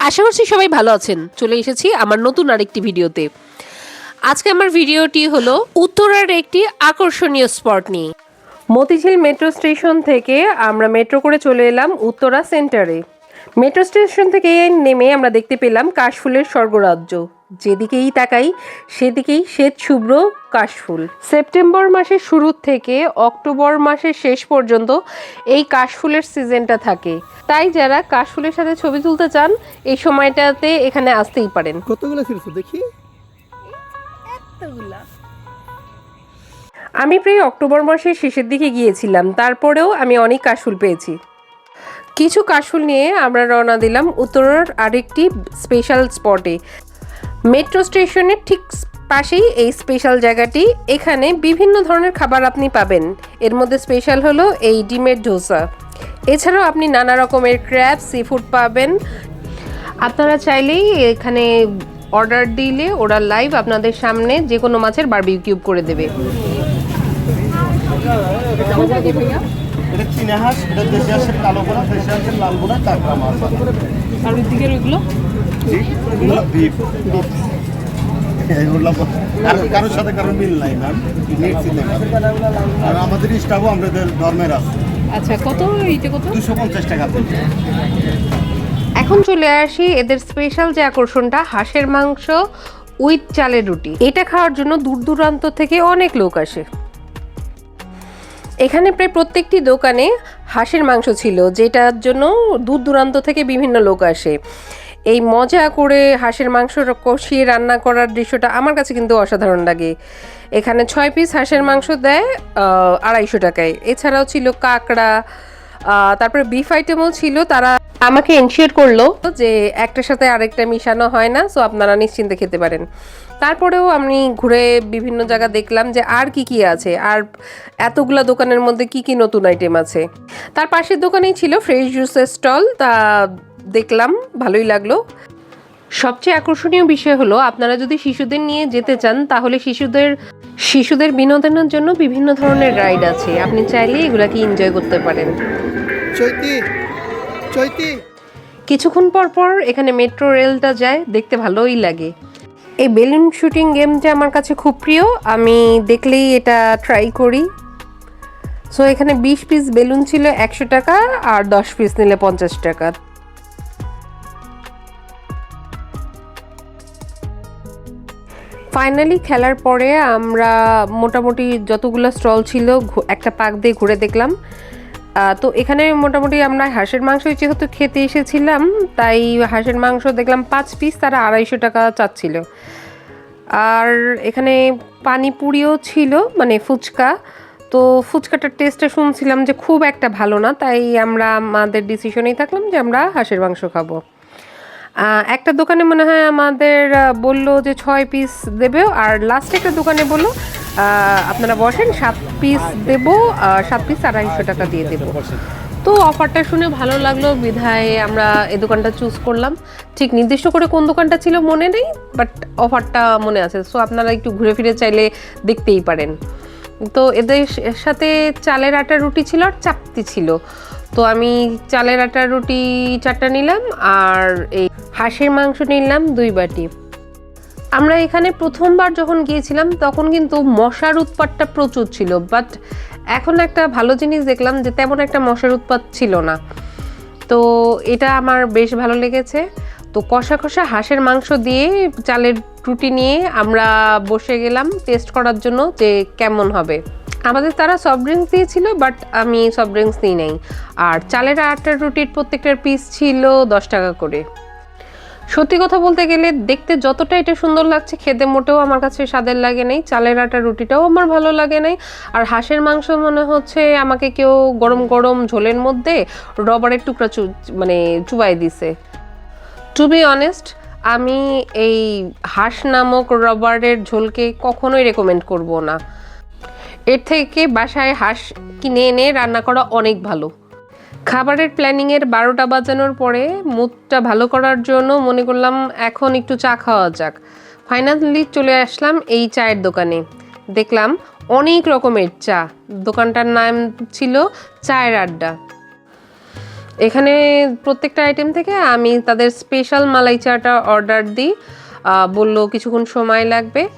আশা করছি সবাই ভালো আছেন। চলে এসেছি আমার নতুন আরেকটি ভিডিওতে। আজকে আমার ভিডিওটি হলো উত্তরার একটি আকর্ষণীয় স্পট নিয়ে। মতিঝিল মেট্রো স্টেশন থেকে আমরা মেট্রো করে চলে এলাম উত্তরা সেন্টারে। মেট্রো স্টেশন থেকে নেমে আমরা দেখতে পেলাম কাশফুলের স্বর্গরাজ্য। যেদিকেই তাকাই সেদিকেই শ্বেত শুভ্র কাশফুল। সেপ্টেম্বর মাসের শুরু থেকে অক্টোবর মাসের শেষ পর্যন্ত এই কাশফুলের সিজনটা থাকে। তাই যারা কাশফুলের সাথে ছবি তুলতে চান এই সময়টাতে এখানে আসতেই পারেন। কতগুলো ছিড়ছো দেখি। আমি প্রায় অক্টোবর মাসের শেষের দিকে গিয়েছিলাম তারপরেও আমি অনেক কাশফুল পেয়েছি। কিছু কাশফুল নিয়ে আমরা রওনা দিলাম উত্তরের আরেকটি স্পেশাল স্পটে মেট্রো স্টেশনের ঠিক পাশেই এই স্পেশাল জায়গাটি। এখানে বিভিন্ন ধরনের খাবার আপনি পাবেন। এর মধ্যে স্পেশাল হলো এই ডিমের ধোসা। এছাড়াও আপনি নানা রকমের ক্র্যাব সি ফুড পাবেন। আপনারা চাইলেই এখানে অর্ডার দিলে ওরা লাইভ আপনাদের সামনে যে কোনো মাছের বারবিকিউ কিউব করে দেবে। এটা চীনা হাঁস এটা দেশি হাঁসের কালো বোনা দেশি হাঁসের লাল আর ওইগুলো? কারোর সাথে কারোর মিল নাই ম্যাম আর আমাদের স্টাফও আমাদের ধর্মের আছে। আচ্ছা কত এইটা কত? দুশো পঞ্চাশ টাকা এখন চলে আসি এদের স্পেশাল যে আকর্ষণটা হাঁসের মাংস উইথ চালের রুটি। এটা খাওয়ার জন্য দূর দূরান্ত থেকে অনেক লোক আসে। এখানে প্রায় প্রত্যেকটি দোকানে হাঁসের মাংস ছিল যেটার জন্য দূর দূরান্ত থেকে বিভিন্ন লোক আসে। এই মজা করে হাঁসের মাংস কষিয়ে রান্না করার দৃশ্যটা আমার কাছে কিন্তু অসাধারণ লাগে। এখানে ছয় পিস হাঁসের মাংস দেয় আড়াইশো টাকায়। এছাড়াও ছিল কাঁকড়া তারপরে বিফ আইটেমও ছিল। তারা আমাকে এনশিওর করল যে একটার সাথে আরেকটা মিশানো হয় না সো আপনারা নিশ্চিন্তে খেতে পারেন। তারপরেও আমি ঘুরে বিভিন্ন জায়গা দেখলাম যে আর কি কি আছে, আর এতগুলা দোকানের মধ্যে কি কি নতুন আইটেম আছে। তার পাশের দোকানেই ছিল ফ্রেশ জুসের স্টল তা দেখলাম ভালোই লাগল। সবচেয়ে আকর্ষণীয় বিষয় হলো আপনারা যদি শিশুদের নিয়ে যেতে চান তাহলে শিশুদের শিশুদের বিনোদনের জন্য বিভিন্ন ধরনের রাইড আছে। আপনি চাইলে এগুলাকে এনজয় করতে পারেন। চৈতি চৈতি। কিছুক্ষণ পর পর এখানে মেট্রো রেলটা যায় দেখতে ভালোই লাগে। এই বেলুন শুটিং গেমটা আমার কাছে খুব প্রিয়। আমি দেখলেই এটা ট্রাই করি। সো এখানে বিশ পিস বেলুন ছিল একশো টাকা আর দশ পিস নিলে পঞ্চাশ টাকা। ফাইনালি খেলার পরে আমরা মোটামুটি যতগুলো স্টল ছিল একটা পাক দিয়ে ঘুরে দেখলাম। তো এখানে মোটামুটি আমরা হাঁসের মাংস যেহেতু খেতে এসেছিলাম, তাই হাঁসের মাংস দেখলাম পাঁচ পিস তারা আড়াইশো টাকা চাচ্ছিল। আর এখানে পানিপুরিও ছিল মানে ফুচকা। তো ফুচকাটার টেস্টটা শুনছিলাম যে খুব একটা ভালো না, তাই আমরা আমাদের ডিসিশনেই থাকলাম যে আমরা হাঁসের মাংস খাব। একটা দোকানে মনে হয় আমাদের বলল যে ছয় পিস দেবে, আর লাস্ট একটা দোকানে বলল আপনারা বসেন, সাত পিস দেবো সাত পিস আড়াইশো টাকা দিয়ে দেবো। তো অফারটা শুনে ভালো লাগল, বিধায় আমরা এই দোকানটা চুজ করলাম। ঠিক নির্দিষ্ট করে কোন দোকানটা ছিল মনে নেই বাট অফারটা মনে আছে। সো আপনারা একটু ঘুরে ফিরে চাইলে দেখতেই পারেন। তো এদের সাথে চালের আটার রুটি ছিল আর চাপতি ছিল। তো আমি চালের আটার রুটি, চারটা নিলাম, আর এই হাঁসের মাংস নিলাম দুই বাটি। আমরা এখানে প্রথমবার যখন গিয়েছিলাম, তখন কিন্তু মশার উৎপাতটা প্রচুর ছিল বাট এখন একটা ভালো জিনিস দেখলাম যে তেমন একটা মশার উৎপাত ছিল না। তো এটা আমার বেশ ভালো লেগেছে। তো কষা কষা হাঁসের মাংস দিয়ে চালের রুটি নিয়ে আমরা বসে গেলাম টেস্ট করার জন্য যে কেমন হবে। আমাদের তারা সফট ড্রিঙ্কস দিয়েছিল বাট আমি সফট ড্রিঙ্কস নিই নাই। আর চালের আটার রুটির প্রত্যেকটার পিস ছিল দশ টাকা করে। সত্যি কথা বলতে গেলে দেখতে যতটা এটা সুন্দর লাগছে, খেতে মোটেও আমার কাছে স্বাদের লাগে নাই। চালের আটা, রুটিটাও আমার ভালো লাগে নাই। আর হাঁসের মাংস মনে হচ্ছে আমাকে কেউ গরম গরম ঝোলের মধ্যে রবারের টুকরা চু মানে চুবাই দিছে। টু বি অনেস্ট আমি এই হাঁস নামক রবারের ঝোলকে কখনোই রেকমেন্ড করব না। এর থেকে বাসায় হাঁস কিনে এনে রান্না করা অনেক ভালো। খাবারের প্ল্যানিংয়ের বারোটা বাজানোর পরে মুডটা ভালো করার জন্য মনে করলাম এখন একটু চা খাওয়া যাক। ফাইনালি চলে আসলাম এই চায়ের দোকানে। দেখলাম অনেক রকমের চা। দোকানটার নাম ছিল চায়ের আড্ডা। এখানে প্রত্যেকটা আইটেম থেকে আমি তাদের স্পেশাল মালাই চাটা অর্ডার দিই। বলল কিছুক্ষণ সময় লাগবে।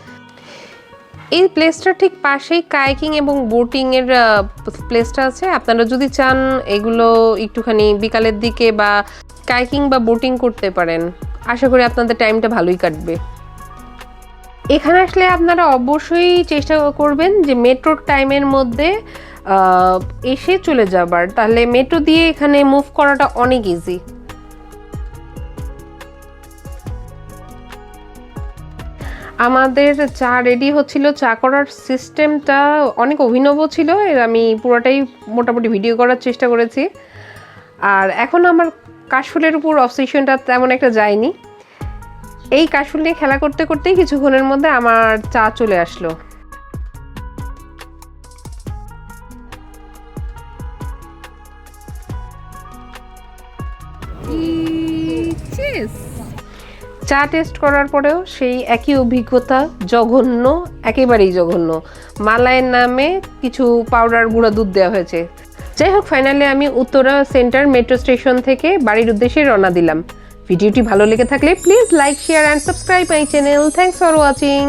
এই প্লেসটার ঠিক পাশেই কাইকিং এবং বোটিংয়ের প্লেসটা আছে। আপনারা যদি চান এগুলো একটুখানি বিকালের দিকে বা কাইকিং বা বোটিং করতে পারেন। আশা করি আপনাদের টাইমটা ভালোই কাটবে। এখানে আসলে আপনারা অবশ্যই চেষ্টা করবেন যে মেট্রোর টাইমের মধ্যে এসে চলে যাবার। তাহলে মেট্রো দিয়ে এখানে মুভ করাটা অনেক ইজি আমাদের চা রেডি হচ্ছিল, চা করার সিস্টেমটা অনেক অভিনব ছিল, এর আমি পুরোটাই মোটামুটি ভিডিও করার চেষ্টা করেছি। আর এখন আমার কাশফুলের উপর অবসেশনটা তেমন একটা যায়নি। এই কাশফুল নিয়ে খেলা করতে করতেই কিছুক্ষণের মধ্যে আমার চা চলে আসলো। চা টেস্ট করার পরেও সেই একই অভিজ্ঞতা জঘন্য, একেবারেই জঘন্য। মালায়ের নামে কিছু পাউডার গুঁড়া দুধ দেওয়া হয়েছে। যাই হোক ফাইনালি আমি উত্তরা সেন্টার মেট্রো স্টেশন থেকে বাড়ির উদ্দেশ্যে রওনা দিলাম। ভিডিওটি ভালো লেগে থাকলে please like share and subscribe my channel thanks for watching